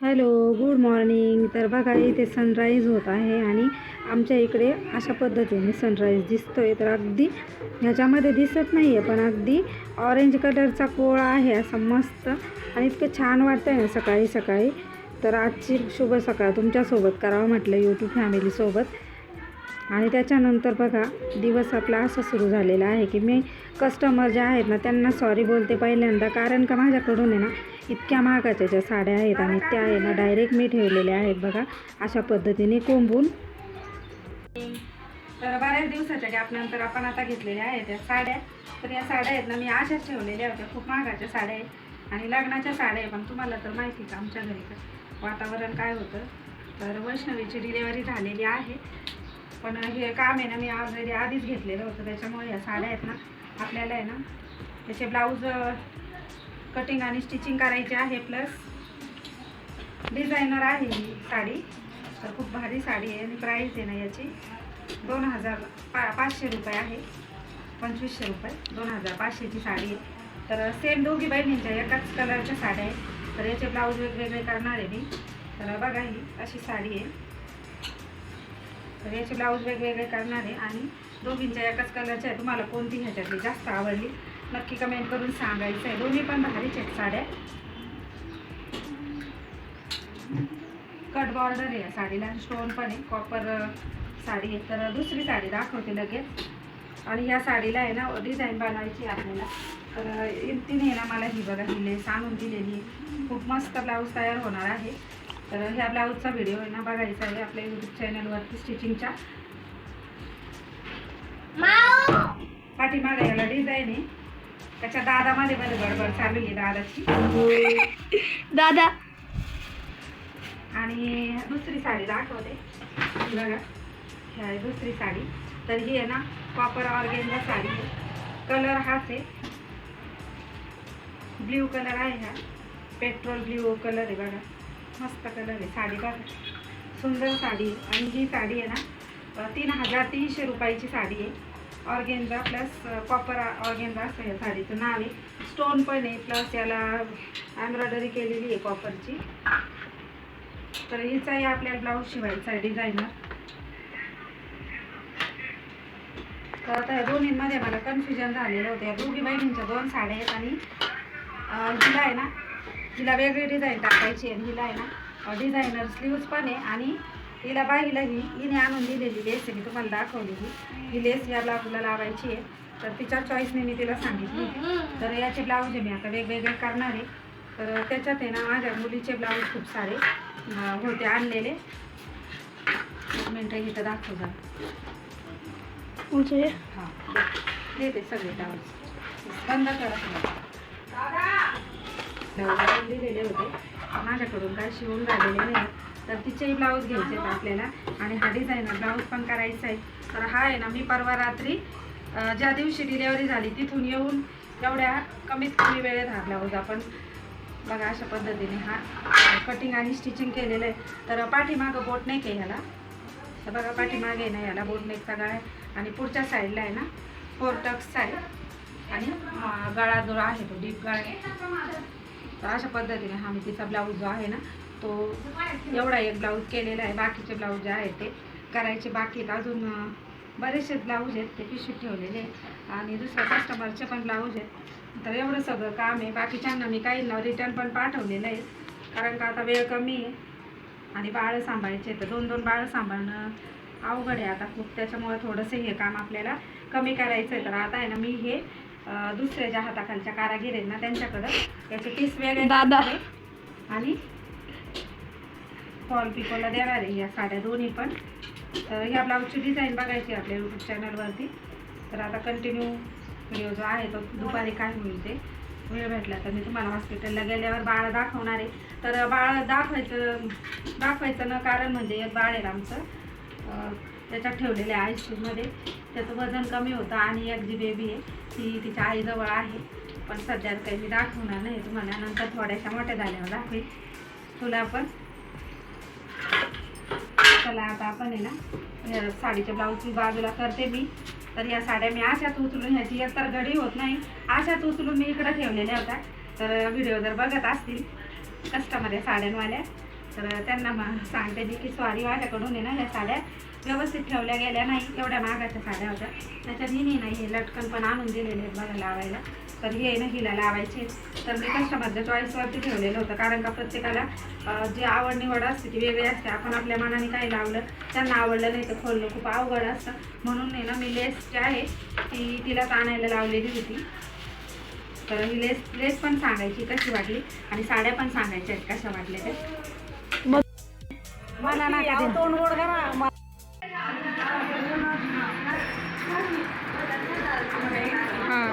Hello good morning. तर बघा इथे सनराईज होत आहे आणि आमच्या इकडे अशा पद्धतीने सनराईज दिसतोय. तर अगदी ह्याच्यामध्ये दिसत नाही आहे पण अगदी ऑरेंज कलरचा कोळा आहे असं मस्त आणि इतकं छान वाटतं आहे ना सकाळी सकाळी. तर आजची शुभ सकाळ तुमच्यासोबत करावं म्हटलं यूट्यूब फॅमिलीसोबत आणि त्याच्यानंतर बघा दिवस आपला असा सुरू झालेला आहे की मी कस्टमर जे आहेत ना त्यांना सॉरी बोलते पहिल्यांदा. कारण का माझ्याकडून आहे ना इतक्या महागाच्या ज्या साड्या आहेत आणि त्या आहे ना डायरेक्ट मी ठेवलेल्या आहेत बघा. अशा पद्धतीने कोंबून. तर बऱ्याच दिवसाच्या गॅपनंतर आपण आता घेतलेल्या आहेत या साड्या. तर या साड्या आहेत ना मी अशाच ठेवलेल्या होत्या. खूप महागाच्या साड्या आहेत. आणि लग्नाच्या साड्या आहे पण तुम्हाला तर माहिती का आमच्या घरी तर वातावरण काय होतं? तर वैष्णवीची डिलेवरी झालेली आहे. पण हे काम आहे ना मी ऑलरेडी आधीच घेतलेलं होतं. त्याच्यामुळे या साड्या आहेत ना आपल्याला आहे ना त्याचे ब्लाऊज कटिंग आणि स्टिचिंग करायचे आहे प्लस डिझायनर आहे ही साडी. तर खूप भारी साडी आहे आणि प्राईस आहे ना याची. दोन हजार पा पाचशे रुपये आहे. पंचवीसशे रुपये. दोन हजार पाचशेची साडी आहे. तर सेम दोघी बहिणींच्या एकाच कलरच्या साड्या आहेत. तर याचे ब्लाऊज वेगवेगळे करणार आहे मी. तर बघा ही अशी साडी आहे. तर याचे ब्लाऊज वेगवेगळे करणार आहे. आणि दोघींच्या एकाच कलरच्या आहे. तुम्हाला कोणती ह्याच्यातली जास्त आवडली? नक्की कमेंट करून सांगायचं आहे दोन्ही पण भारीच आहेत साड्या. कट बॉर्डर आहे या साडीला. स्टोन पण आहे. कॉपर साडी आहे. तर दुसरी साडी दाखवते लगेच. आणि या साडीला आहे ना डिझाईन बनवायची आपल्याला. तर तिने ना मला ही बघा ही लेस आणून दिलेली खूप मस्त ब्लाऊज तयार होणार आहे. तर ह्या ब्लाऊजचा व्हिडिओ आहे ना बघायचा आहे आपल्या यूट्यूब चॅनलवरती स्टिचिंगच्या पाठीमागे याला डिझाईन आहे. त्याच्या दादामध्ये मध्ये गडबड चालू आहे दादाची. दादा. आणि दुसरी साडी दाखवते. बघा ही आहे दुसरी साडी. तर ही आहे ना कॉपर ऑर्गेनचा साडी आहे. कलर हाच आहे. ब्ल्यू कलर आहे हा. पेट्रोल ब्ल्यू कलर आहे बघा. मस्त कलर आहे. साडी बघा. सुंदर साडी. आणि ही साडी आहे ना तीन हजार तीनशे रुपयाची साडी आहे. ऑर्गेंजा प्लस कॉपर ऑर्गेंजा असं या साडीचं नाव आहे. स्टोन पण आहे. प्लस याला एम्ब्रॉयडरी केलेली आहे कॉपरची. तर हिचाही आपल्याला ब्लाऊज शिवायचा आहे डिझायनर. तर आता या दोन्हींमध्ये मला कन्फ्युजन झालेलं होतं. या दोघी बहिणींच्या दोन साड्या आहेत आणि हिला आहे ना हिला वेगळी डिझाईन टाकायची आहे आणि हिला आहे ना डिझायनर स्लीव्ज पण आहे आणि हिला बाईला ही हिने आणून दिलेली लेस आहे. मी तुम्हाला दाखवलेली. ही लेस या ब्लाऊजला लावायची आहे. तर तिच्या चॉईसने मी तिला सांगितली. तर याचे ब्लाऊज आहे मी आता वेगवेगळे करणार आहे. तर त्याच्यात आहे ना माझ्या मुलीचे ब्लाऊज खूप सारे होते आणलेले. एक मिनटं इथं दाखव जा म्हणजे हां. देते सगळे ब्लाऊज बंद करा ब्लाऊज दिलेले होते. माझ्याकडून काय शिवून राहिलेले नाही. तर तिचेही ब्लाऊज घ्यायचे आहेत आपल्याला. आणि हा डिझायनर ब्लाऊज पण करायचा आहे. तर हा आहे ना मी परवा रात्री ज्या दिवशी डिलेवरी झाली तिथून येऊन एवढ्या कमीत कमी वेळेत हा ब्लाऊज आपण बघा अशा पद्धतीने हा कटिंग आणि स्टिचिंग केलेलं आहे. तर पाठीमागं बोट नाही आहे ह्याला. तर बघा पाठीमागे आहे ना ह्याला बोट नेकचा गळा. आहे आणि पुढच्या साईडला आहे ना फोर टक्सचा आहे. आणि गळा जो आहे तो डीप गळा आहे. तर अशा पद्धतीने हा मी तिचा ब्लाऊज जो आहे ना तो एवढा एक ब्लाऊज केलेला आहे. बाकीचे ब्लाऊज जे आहेत ते करायचे. बाकी अजून बरेचसे ब्लाऊज आहेत ते पिशवीत ठेवलेले आणि दुसऱ्या कस्टमरचे पण ब्लाऊज आहेत. तर एवढं सगळं काम आहे. बाकीच्यांना मी काही रिटर्न पण पाठवलेलं आहे. कारण का आता वेळ कमी आहे आणि बाळं सांभाळायचे तर दोन दोन बाळं सांभाळणं अवघड आहे आता खूप. त्याच्यामुळं थोडंसं हे काम आपल्याला कमी करायचं आहे तर आता आहे ना मी हे दुसऱ्या ज्या हाताखालच्या कारागीर आहेत ना त्यांच्याकडं. याचे पीस वेगळे दादा. आणि फॉल पिकोला देणार आहे या साड्या दोन्ही पण. तर ह्या ब्लाऊजची डिझाईन बघायची आहे आपल्या यूट्यूब चॅनलवरती तर आता कंटिन्यू व्हिडिओ जो आहे तो दुपारी काय होईल ते वेळ भेटला तर मी तुम्हाला हॉस्पिटलला गेल्यावर बाळ दाखवणार आहे. तर बाळ दाखवायचं दाखवायचं न कारण म्हणजे एक बाळ आहे आमचं. त्याच्यात ठेवलेलं आहे त्याचं वजन कमी होतं आणि एक जी बेबी आहे ती तिच्या आईजवळ आहे. पण सध्या काही मी दाखवणार नाही. तुम्हाला नंतर थोड्याशा मोठ्या झाल्यावर दाखवेल तुला पण. चला आता आपण आहे ना साडीच्या ब्लाऊजची बाजूला करते मी. तर या साड्या मी अशाच उचलून ह्याची एक तर घडी होत नाही. अशाच उचलून मी इकडं ठेवलेल्या होत्या. तर व्हिडिओ जर बघत असतील कस्टमर आहे साड्यांवाल्या तर त्यांना मग सांगते जी की सॉरी माझ्याकडून आहे ना ह्या साड्या व्यवस्थित ठेवल्या गेल्या नाही एवढ्या महागाच्या साड्या होत्या. त्याच्यात हिने नाही हे लटकन पण आणून दिलेले आहेत बघा लावायला. तर हे ना हिला लावायचे. तर मी कस्टमरच्या चॉईसवरती ठेवलेलं होतं. कारण का प्रत्येकाला जी आवड निवड असते ती वेगळी असते. आपण आपल्या मनाने काही लावलं त्यांना आवडलं नाही तर खोलणं खूप अवघड असतं. म्हणून आहे ना मी लेस जी आहे ती तिलाच आणायला लावलेली होती. तर ही लेस लेस पण सांगायची कशी वाटली आणि साड्या पण सांगायच्या आहेत कशा वाटल्या ते ಹಾಂ.